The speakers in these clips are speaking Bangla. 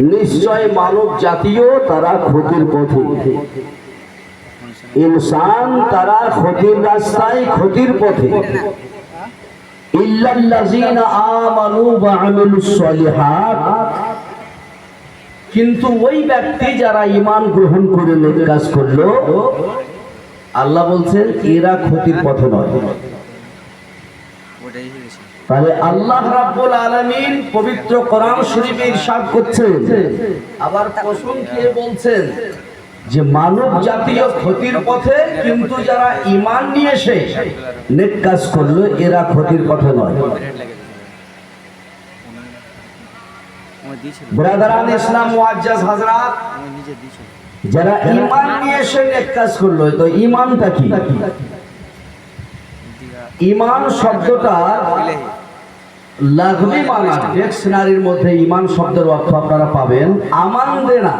নিশ্চয় মানব জাতীয় তারা ক্ষতির পথে। ইনসান তারা ক্ষতির রাস্তায় ক্ষতির পথে। কিন্তু ওই ব্যক্তি যারা ঈমান গ্রহণ করে কাজ করল, আল্লাহ বলছেন, এরা ক্ষতির পথে নয়। তাহলে আল্লাহ রাব্বুল আলামিন পবিত্র কোরআন শরীফে ইরশাদ করছেন। আবার কসম খেয়ে বলছেন? যে মানব জাতীয় ক্ষতির পথে কিন্তু যারা ঈমান নিয়ে এসে নেক কাজ করল, এরা ক্ষতির পথে নয়। ব্রাদারান ইসলাম মুআজ্জাজ হযরত যারা ঈমান নিয়ে এসে নেক কাজ করল, তো ঈমানটা কি? ঈমান শব্দটা লাগবি মানা। ডিকশনারির মধ্যে ইমান শব্দের অর্থ আপনারা পাবেন আমান দেনা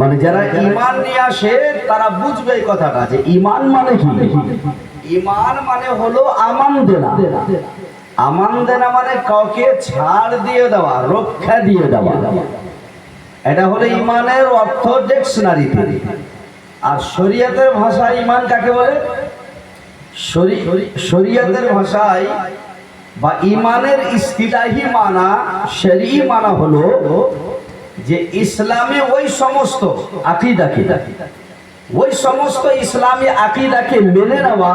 মানে যারা ইমান নিয়ে আসে, তারা বুঝবে এই কথাটা যে ঈমান মানে কি? ঈমান মানে হলো আমান দেনা আমান দেনা মানে কাউকে ছাড় দিয়ে দেওয়া, রক্ষা দিয়ে দেওয়া। এটা হলো ইমানের অর্থ ডিকশনারি আর শরীয়তের ভাষায় ইমান কাকে বলে? শরীয়তের ভাষায় বা ইমানের ইস্তিলাহি মানা শরী মানা হলো যে ইসলামে ওই সমস্ত আকিদাকে, ওই সমস্ত ইসলামী আকিদাকে মেনে নেওয়া,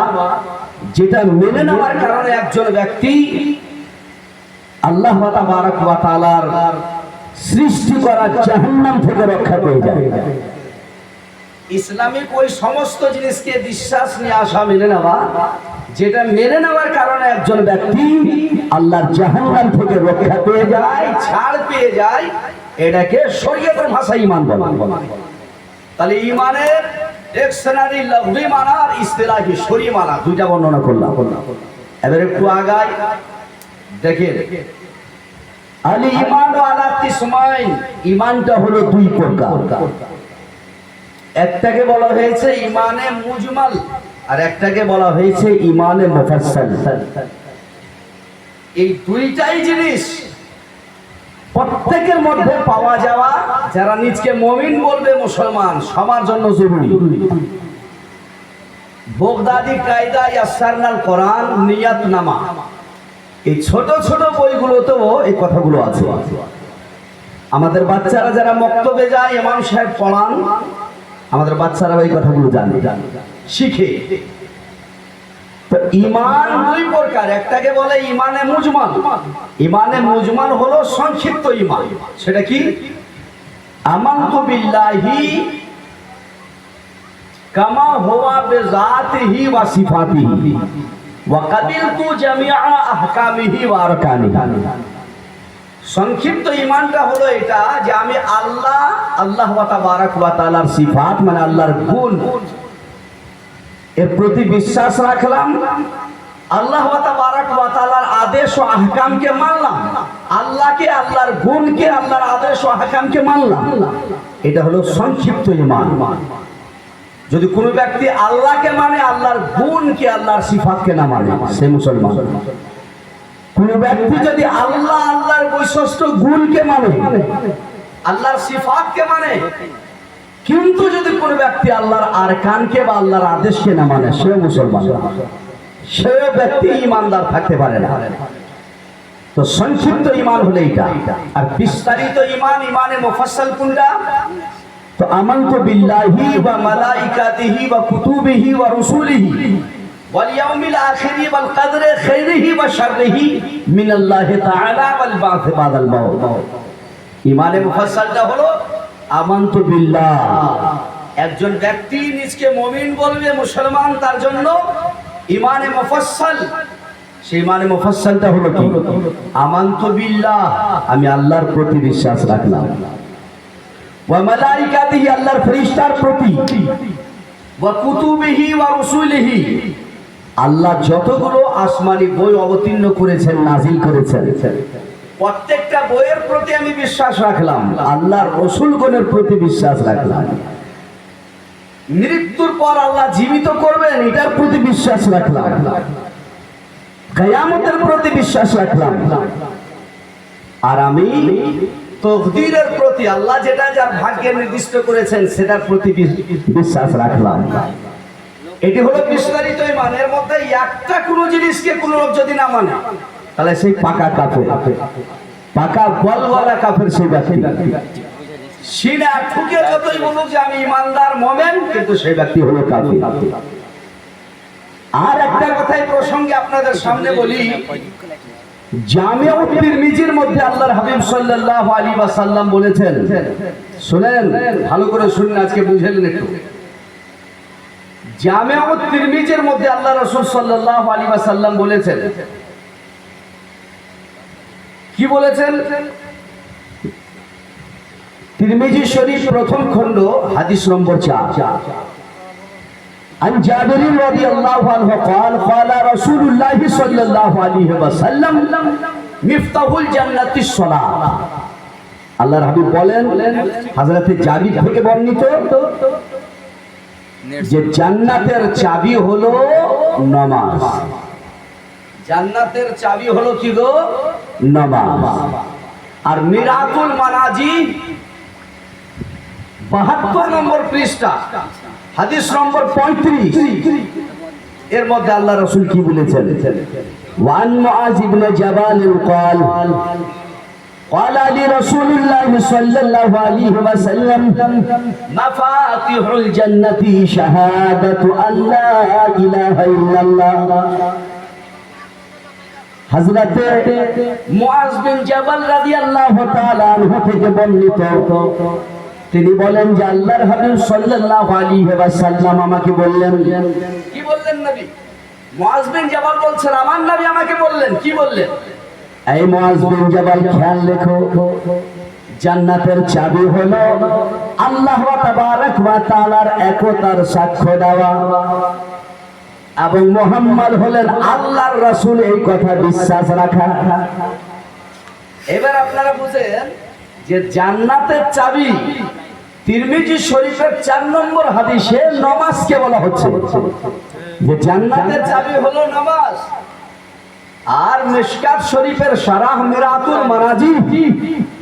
যেটা মেনে নেওয়ার কারণে একজন ব্যক্তি আল্লাহ তাআলার সৃষ্টি করা জাহান্নাম থেকে রক্ষা পেয়ে যায়। ইসলামিক ওই সমস্ত জিনিসকে বিশ্বাস নিয়ে আসা, মেনে নেওয়া, যেটা মেনে নেওয়ার কারণে একজন ব্যক্তি আল্লাহর জাহান্নাম থেকে রক্ষা পেয়ে যায়, ছাড় পেয়ে যায়, এটাকে শরীয়তের ভাষায় ইমান তাহলে ইমানের ডিকশনারি লফজি মানা আর ইস্তেলাহি শরী মানা দুইটা বর্ণনা করলাম। এবার একটু আগাই। দেখেন আলী ইমান আলা কিসমাইন ইমানটা হলো দুই প্রকার। একটাকে বলা হয়েছে ইমানে মুজমাল, আর একটাকে বলা হয়েছে ইমানে মুফাসসাল। এই দুইটাই জিনিস প্রত্যেকের মধ্যে পাওয়া যাওয়া, যারা নিজকে মমিন বলবে মুসলমান, সবার জন্য জরুরি। বোগদাদি, কায়দা ইয়াসারনাল কোরআন, নিয়াত নামা। এই ছোট ছোট বইগুলোতেও এই কথাগুলো আছে। আমাদের বাচ্চারা যারা মক্তবে যায়, ইমাম সাহেব পড়ান আমাদের বাচ্চারা এই কথাগুলো জানে শিখে। তো ইমান দুই প্রকার, একটাকে বলে ইমানে মুজমাল। ইমানে মুজমাল হলো সংক্ষিপ্ত ইমান। সেটা কি? আমান্তু বিল্লাহি কামা হুয়া বিজাতিহি ওয়া সিফাতিহি। ওয়া কাবিলতু আহকামিহি ওয়া আরকানিহি। সংক্ষিপ্ত ইমানটা হলো এটা যে আমি আল্লাহ আল্লাহ ওয়া সিফাত মানে আল্লাহর গুণ। এর প্রতি বিশ্বাস রাখলাম। আল্লাহ তাআলার আদেশ ও আহকামকে মানলাম। আল্লাহকে, আল্লাহর গুণকে, আল্লাহর আদেশ ও আহকামকে মানলাম। এটা হলো সংক্ষিপ্ত ইমান যদি কোনো ব্যক্তি আল্লাহকে মানে আল্লাহর গুণকে, আল্লাহর সিফাতকে না মানে সে মুসলমান। কোন ব্যক্তি যদি আল্লাহ আল্লাহর বৈশিষ্ট্য গুণকে মানে আল্লাহর সিফাতকে মানে কিন্তু যদি কোন ব্যক্তি আল্লাহর আরকানকে বা আল্লাহর আদেশকে না মানে সে মুসলমান সে ব্যক্তি ইমানদার থাকতে পারে না। তো সংক্ষিপ্ত ইমান হলে এটা আর বিস্তারিত ইমান, ইমানে মুফাসসাল কোনটা? তো আমানতু বিল্লাহি ওয়া মালাইকাতিহি ওয়া কুতুবিহি ওয়া রুসুলিহি। واليوم الآخر والقدر خيره وشره من الله تعالى والبعث بعد الموت ইমানে মুফাসসালটা হলো আমানতু বিল্লাহ একজন ব্যক্তি নিজকে মুমিন বলবে মুসলমান তার জন্য ইমানে মুফাসসাল সেই ইমানে মুফাসসালটা হলো কি আমানতু বিল্লাহ আমি আল্লাহর প্রতি বিশ্বাস রাখলাম ওয়া মালাইকাতিহি আল্লাহর ফেরেশতার প্রতি ওয়া কুতুবিহি ওয়া রুসুলিহি আল্লাহ যতগুলো আসমানি বই অবতীর্ণ করেছেন, নাজিল করেছেন। প্রত্যেকটা বইয়ের প্রতি আমি বিশ্বাস রাখলাম, আল্লাহর রসুলগণের প্রতি বিশ্বাস রাখলাম। মৃত্যুর পর আল্লাহ জীবিত করবেন, এটার প্রতি বিশ্বাস রাখলাম। কেয়ামতের প্রতি বিশ্বাস রাখলাম। আর আমি তকদিরের প্রতি, আল্লাহ যেটা যার ভাগ্যে নির্দিষ্ট করেছেন, সেটার প্রতি বিশ্বাস রাখলাম। এটি হলো বিস্তারিত ইমান এর মধ্যে একটা কোনো জিনিসকে কোনো লোক যদি না মানে তাহলে সেই পাকা কাফের। পাকা বলওয়ালা কাফের সেই ব্যক্তি। সিনা ঠুকে যতই বলুক যে আমি ইমানদার মোমেন কিন্তু সেই ব্যক্তি হলো কাফের। আর একটা কথাই প্রসঙ্গে আপনাদের সামনে বলি জামিয়া তিরমিজির মধ্যে আল্লাহর হাবিব সাল্লাল্লাহু আলাইহি ওয়াসাল্লাম বলেছেন শুনেন ভালো করে শুনুন আজকে বুঝলেন একটু। জামিয়া তিরমিজির মধ্যে আল্লাহ রাসূল সাল্লাল্লাহু আলাইহি ওয়াসাল্লাম বলেছেন কি বলেছেন তিরমিজি শরীফ প্রথম খণ্ড হাদিস নম্বর 4 عن جابر رضي الله عنه قال قال رسول الله صلى الله عليه وسلم مفتاح الجنة الصلاة আল্লাহর হাবিব বলেন হযরতে জাবির থেকে বর্ণিত যে জান্নাতের চাবি হলো নামাজ জান্নাতের চাবি হলো কি গো নামাজ আর মিরাতুল মানাজি বাহাত্তর নম্বর পৃষ্ঠা হাদিস নম্বর পঁয়ত্রিশ এর মধ্যে আল্লাহ রসুল কি বলেছেন ওয়ান মুআজ ইবনে জাবাল قال قال لرسول الله صلى الله عليه وسلم مفاتيح الجنة شهادة أن لا إله إلا الله হযরতে মুআজ বিন জাবাল রাদিয়াল্লাহু তাআলা আনহু থেকে বর্ণিত তিনি বলেন যে আল্লাহর হাবিব সাল্লাল্লাহু আলাইহি ওয়াসাল্লাম আমাকে বললেন কি বললেন নবী মুআজ বিন জাবাল বলছেন আমার নবী আমাকে বললেন কি বললেন এই মুআজ বিন খেয়াল রেখো, জান্নাতের চাবি হলো আল্লাহ তাবারক ওয়া তাআলার একতার সাক্ষ্য দেওয়া। এবং মোহাম্মদ হলেন আল্লাহর রাসূল, এই কথা বিশ্বাস রাখা। এবার আপনারা বুঝেন যে জান্নাতের চাবি তিরমিজি শরীফের চার নম্বর হাদিসে নমাজকে বলা হচ্ছে। যে জান্নাতের চাবি হলো নামাজ। আর মিশকাত শরীফের সারাহ মিরাতুল মানাজি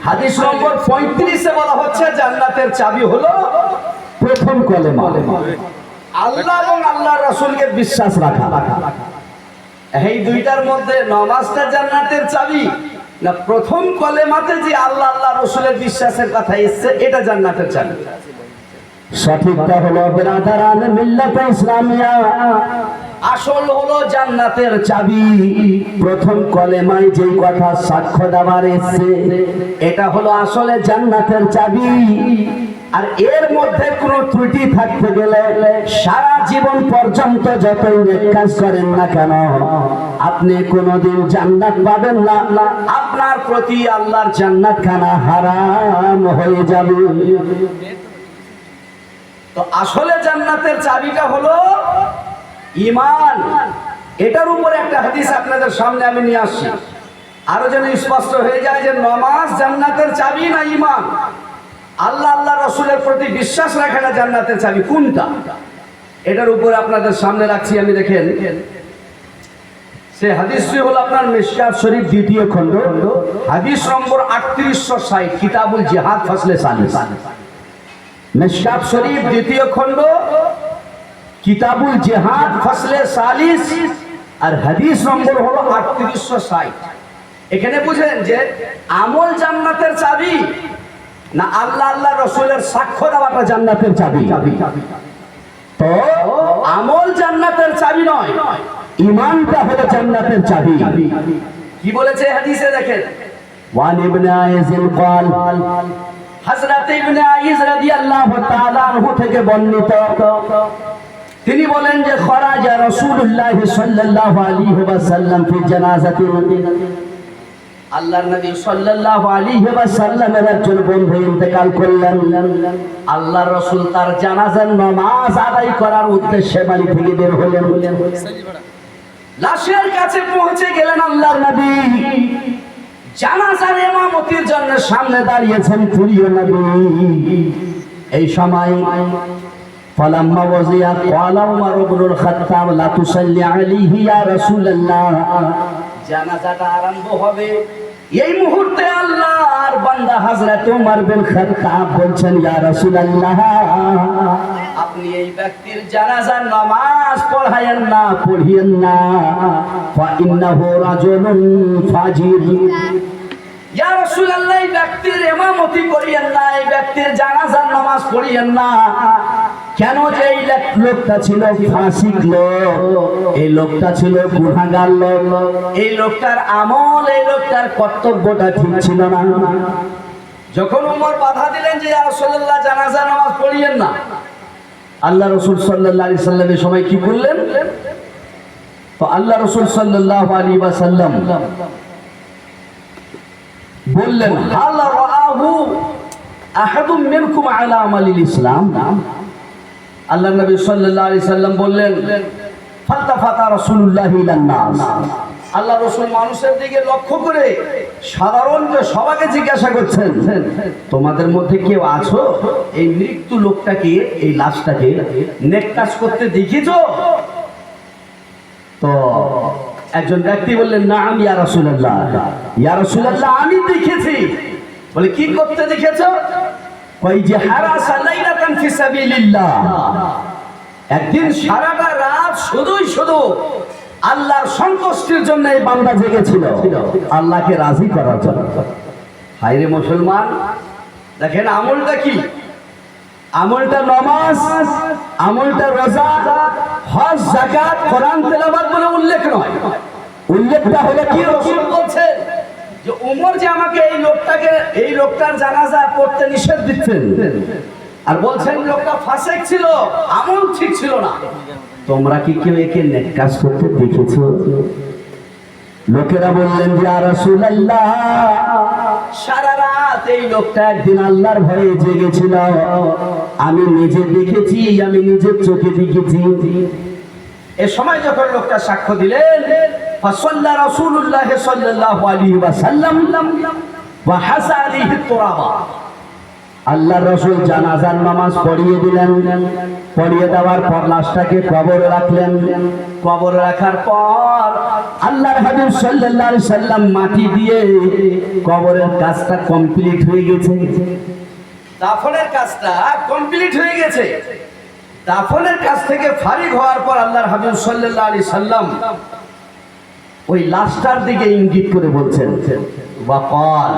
হাদিস নম্বর পঁয়ত্রিশে বলা হচ্ছে, জান্নাতের চাবি হলো প্রথম কলেমা। আল্লাহ এবং আল্লাহ রাসূলকে বিশ্বাস রাখা। এই দুইটার মধ্যে নামাজটা জান্নাতের চাবি না প্রথম কলেমাতে যে আল্লাহ আল্লাহ রসুলের বিশ্বাসের কথা এসছে, এটা জান্নাতের চাবি। সঠিকটা হলো বেরাদারান মিল্লাত ইসলামিয়া। আসল হলো জান্নাতের চাবি। প্রথম কলেমায় যে কথা সাক্ষ্য দেওয়ার এসছে, এটা হলো আসলে জান্নাতের চাবি। আর এর মধ্যে কোনো ত্রুটি থাকতে গেলে সারা জীবন পর্যন্ত যতই কাজ করেন না কেন, আপনি কোনোদিন জান্নাত পাবেন না। আপনার প্রতি আল্লাহর জান্নাত খানা হারাম হয়ে যাবে। তো আসলে জান্নাতের চাবিটা হলো ইমান এটার উপরে একটা হাদিস আপনাদের সামনে আমি নিয়ে আসছি। আরও যেন স্পষ্ট হয়ে যায় যে নমাজ জান্নাতের চাবি না ইমান আল্লাহ আল্লাহ রসুলের প্রতি বিশ্বাস রাখে না জান্নাতের চাবি। কোনটা? এটার উপরে আপনাদের সামনে রাখছি আমি, দেখেন। সে হাদিসটি হলো আপনার মিশকাত শরীফ দ্বিতীয় খণ্ড। হাদিস নম্বর আটত্রিশশো ষাট, কিতাবুল জিহাদ ফসলে সালিস। মিশকাত শরীফ দ্বিতীয় খণ্ড। কিতাবুল জিহাদ ফসলে সালিস আর হাদিস নম্বর হলো আটত্রিশশো ষাট এখানে বুঝেন যে আমল জান্নাতের চাবি না আল্লাহ আল্লাহ রসুলের সাক্ষ্য দেওয়াটা জান্নাতের চাবি তো আমল জান্নাতের চাবি নয় ইমানটা হলো জান্নাতের চাবি কি বলেছে হাদিসে দেখেন ওয়ান ইবনে আইজিল قال হযরত ইবনে আইজ রাদিয়াল্লাহু তাআলা আনহু থেকে বর্ণিত তিনি বলেন যে, খরাজা রাসূলুল্লাহ সাল্লাল্লাহু আলাইহি ওয়াসাল্লাম ফি জানাজাতি আল্লাহর নবী সাল্লাল্লাহু আলাইহি ওয়াসাল্লামের একজন বন্ধু ইন্তেকাল করলেন। আল্লাহর রাসূল তার জানাজার নামাজ আদায় করার উদ্দেশ্যে বাড়ি থেকে বের হলেন। লাশের কাছে পৌঁছে গেলেন আল্লাহর নবী। জানাজার ইমামতির জন্য সামনে দাঁড়িয়েছেন প্রিয় নবী। এই সময় فلما وزع قال عمر بن الخطاب لا تصلي عليه يا رسول الله জানাজাটা আরম্ভ হবে এই মুহূর্তে আল্লাহর বান্দা হযরত ওমর বিন খাত্তাব বলছেন ইয়া রাসূলুল্লাহ আপনি এই ব্যক্তির জানাজার নামাজ পড়ায়েন না পড়িয়েন না ফা ইন্নাহু রাজুলুন ফাজির ইয়া রাসূলুল্লাহ এই ব্যক্তির ইমামতি করিয়েন না এই ব্যক্তির জানাজার নামাজ পড়িয়েন না কেন যে এই লোক- লোকটা ছিল ফাসিক লোক? এই লোকটা ছিল গুনাহগার লোক। এই লোকটার আমল, এই লোকটার কর্তব্যটা ঠিক ছিল না। যখন উমর বাধা দিলেন যে রাসূলুল্লাহ, জানাজা, নামাজ পড়িয়েন না। আল্লাহ রসুল সাল্লাল্লাহু আলাইহি সাল্লামের সময় কি করলেন তো আল্লাহ রসুল সাল্লাল্লাহু আলাইহি ওয়াসাল্লাম বললেন, হাল রাআহু আহাদুম মিনকুম আলা আমালিল ইসলাম। আল্লাহ নবী সাল্লাল্লাহু আলাইহি সাল্লাম বললেন ফালতাফাতা রাসূলুল্লাহি ইলান নাস। আল্লাহ রসুল মানুষের দিকে লক্ষ্য করে সাধারণ যে জিজ্ঞাসা করছেন, তোমাদের মধ্যে কেউ আছো? এই মৃত্যু লোকটাকে, এই লাশটাকে নেক কাজ করতে দেখেছ তো একজন ব্যক্তি বললেন, না, আমি ইয়া রাসূলুল্লাহ। ইয়া রাসূলুল্লাহ, আমি দেখেছি। বলে, কি করতে দেখেছ? ওই যে, হারাসা লাইলাতান ফি সাবিলিল্লাহ। একদিন সারাটা রাত শুধুই শুধু আল্লাহর সন্তুষ্টির জন্য এই বান্দা জেগেছিল। আল্লাহকে রাজি করার জন্য। হাইরে মুসলমান, দেখেন আমলটা কি? আমলটা নমাজ, আমলটা রোজা, হজ, যাকাত, কোরআন তেলাওয়াত বলে উল্লেখ নয়। উল্লেখটা হলো কি রাসূল বলছেন? যে উমর যে আমাকে এই লোকটাকে, এই লোকটার জানাজা পড়তে নিষেধ দিচ্ছেন। আর বলছেন লোকটা ফাসেক ছিল, আমল ঠিক ছিল না। তোমরা কি কেউ একে নেক কাজ করতে দেখেছ? লোকেরা বললেন যে আর সারা রাত এই লোকটা একদিন আল্লাহর ভয়ে জেগেছিল। আমি নিজে দেখেছি, আমি নিজের চোখে দেখেছি। এ সময় যখন লোকটা সাক্ষ্য দিলেন ফাসাল্লা রাসূলুল্লাহ সাল্লাল্লাহু আলাইহি ওয়াসাল্লাম ওয়া হাসা আলাইহি তুরাবা আল্লাহ রসুল জানাজার নামাজ পড়িয়ে দিলেন। পড়িয়ে দেওয়ার পর লাশটাকে কবরে রাখলেন। কবরে রাখার পর আল্লাহর হাবিব সাল্লাল্লাহু সাল্লাম মাটি দিয়ে কবরের কাজটা কমপ্লিট হয়ে গেছে। দাফনের কাজটা কমপ্লিট হয়ে গেছে। দাফনের কাজ থেকে ফারিগ হওয়ার পর আল্লাহর হাবিব সাল্লাল্লাহু আলাইহি সাল্লাম ওই লাস্টার দিকে ইঙ্গিত করে বলছেন ওয়াকাল।